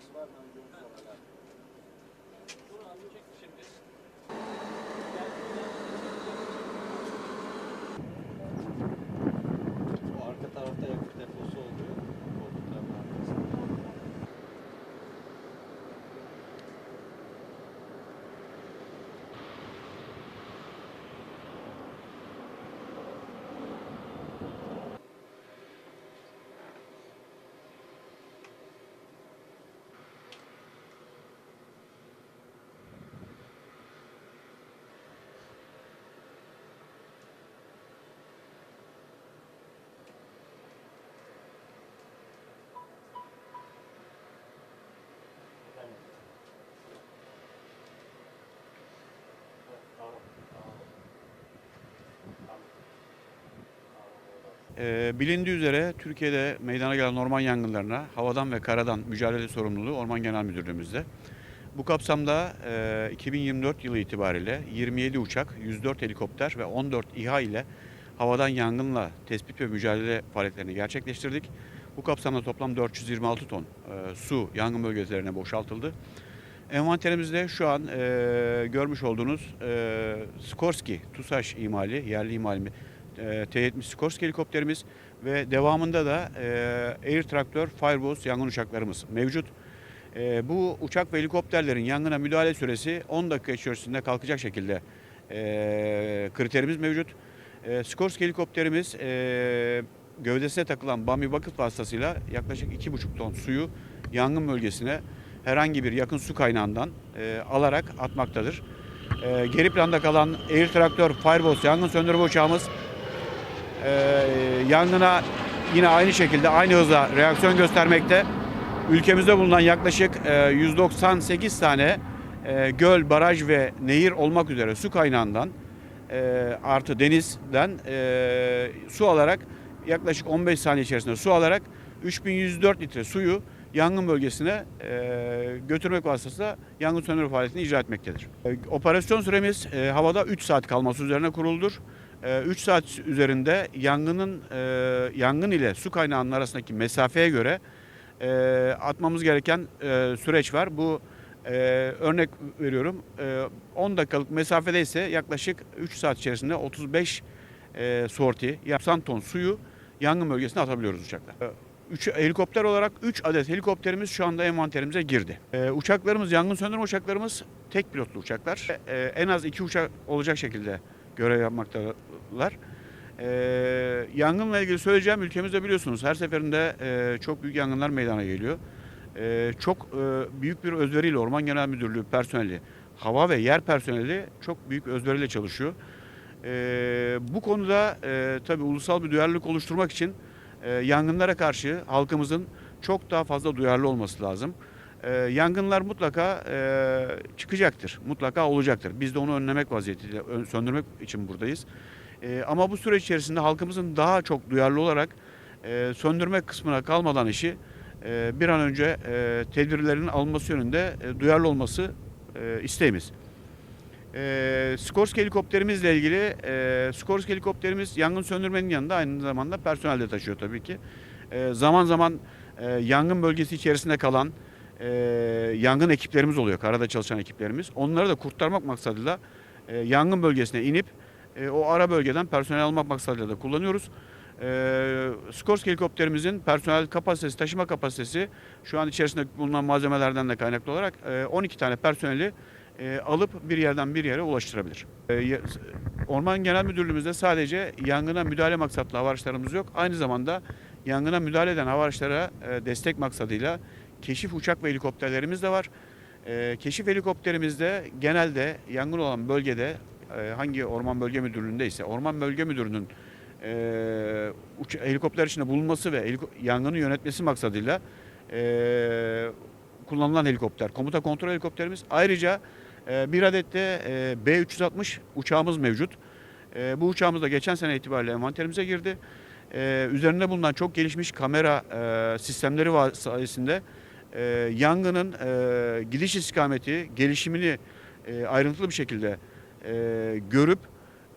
alakası var mı? Önce onu sorarlar. O arka tarafta yakıt Ee, bilindiği üzere Türkiye'de meydana gelen orman yangınlarına havadan ve karadan mücadele sorumluluğu Orman Genel Müdürlüğümüzde. Bu kapsamda e, 2024 yılı itibariyle 27 uçak, 104 helikopter ve 14 İHA ile havadan yangınla tespit ve mücadele faaliyetlerini gerçekleştirdik. Bu kapsamda toplam 426 ton e, su yangın bölgelerine boşaltıldı. Envanterimizde şu an e, görmüş olduğunuz e, Skorsky TUSAŞ imali, yerli imali e, T-70 Skorsky helikopterimiz ve devamında da e, Air Traktör Fireboss yangın uçaklarımız mevcut. E, bu uçak ve helikopterlerin yangına müdahale süresi 10 dakika içerisinde kalkacak şekilde e, kriterimiz mevcut. E, Skorsky helikopterimiz e, gövdesine takılan Bambi Bucket vasıtasıyla yaklaşık 2,5 ton suyu yangın bölgesine herhangi bir yakın su kaynağından e, alarak atmaktadır. E, geri planda kalan Air Traktör Fireboss yangın söndürme uçağımız e, yangına yine aynı şekilde aynı hızla reaksiyon göstermekte. Ülkemizde bulunan yaklaşık e, 198 tane e, göl, baraj ve nehir olmak üzere su kaynağından e, artı denizden e, su alarak yaklaşık 15 saniye içerisinde su alarak 3104 litre suyu yangın bölgesine e, götürmek vasıtasıyla yangın söndürme faaliyetini icra etmektedir. E, operasyon süremiz e, havada 3 saat kalması üzerine kuruludur. 3 saat üzerinde yangının e, yangın ile su kaynağının arasındaki mesafeye göre e, atmamız gereken e, süreç var. Bu örnek veriyorum. E, 10 dakikalık mesafede ise yaklaşık 3 saat içerisinde 35 e, sorti, 90 ton suyu yangın bölgesine atabiliyoruz uçakla. E, Üç, helikopter olarak 3 adet helikopterimiz şu anda envanterimize girdi. E, uçaklarımız, yangın söndürme uçaklarımız tek pilotlu uçaklar. E, en az 2 uçak olacak şekilde görev yapmaktalar. E, yangınla ilgili söyleyeceğim ülkemizde biliyorsunuz her seferinde e, çok büyük yangınlar meydana geliyor. E, çok e, büyük bir özveriyle Orman Genel Müdürlüğü personeli, hava ve yer personeli çok büyük özveriyle çalışıyor. E, bu konuda e, tabii ulusal bir duyarlılık oluşturmak için e, yangınlara karşı halkımızın çok daha fazla duyarlı olması lazım. E, yangınlar mutlaka e, çıkacaktır, mutlaka olacaktır. Biz de onu önlemek vaziyetiyle, ön- söndürmek için buradayız. E, ama bu süreç içerisinde halkımızın daha çok duyarlı olarak e, söndürme kısmına kalmadan işi e, bir an önce e, tedbirlerin alınması yönünde e, duyarlı olması e, isteğimiz. E, Skorsky helikopterimizle ilgili e, Skorsky helikopterimiz yangın söndürmenin yanında aynı zamanda personel de taşıyor tabii ki. E, zaman zaman e, yangın bölgesi içerisinde kalan e, yangın ekiplerimiz oluyor, karada çalışan ekiplerimiz. Onları da kurtarmak maksadıyla e, yangın bölgesine inip e, o ara bölgeden personel almak maksadıyla da kullanıyoruz. E, Skorsky helikopterimizin personel kapasitesi, taşıma kapasitesi şu an içerisinde bulunan malzemelerden de kaynaklı olarak e, 12 tane personeli e, alıp bir yerden bir yere ulaştırabilir. E, Orman Genel Müdürlüğümüzde sadece yangına müdahale maksatlı hava araçlarımız yok. Aynı zamanda yangına müdahale eden hava araçlara e, destek maksadıyla keşif uçak ve helikopterlerimiz de var. E, keşif helikopterimizde genelde yangın olan bölgede e, hangi orman bölge müdürlüğünde ise orman bölge müdürünün e, uç- helikopter içinde bulunması ve heliko- yangını yönetmesi maksadıyla e, kullanılan helikopter, komuta kontrol helikopterimiz. Ayrıca e, bir adet de e, B360 uçağımız mevcut. E, bu uçağımız da geçen sene itibariyle envanterimize girdi. E, üzerinde bulunan çok gelişmiş kamera e, sistemleri sayesinde e, yangının e, gidiş istikameti, gelişimini e, ayrıntılı bir şekilde e, görüp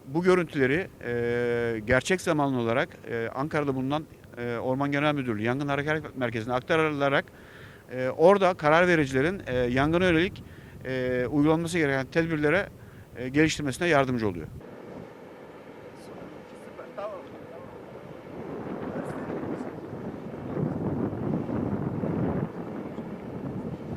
bu görüntüleri e, gerçek zamanlı olarak e, Ankara'da bulunan e, Orman Genel Müdürlüğü Yangın Harekat Merkezi'ne aktarılarak e, orada karar vericilerin e, yangına yönelik e, uygulanması gereken tedbirlere e, geliştirmesine yardımcı oluyor.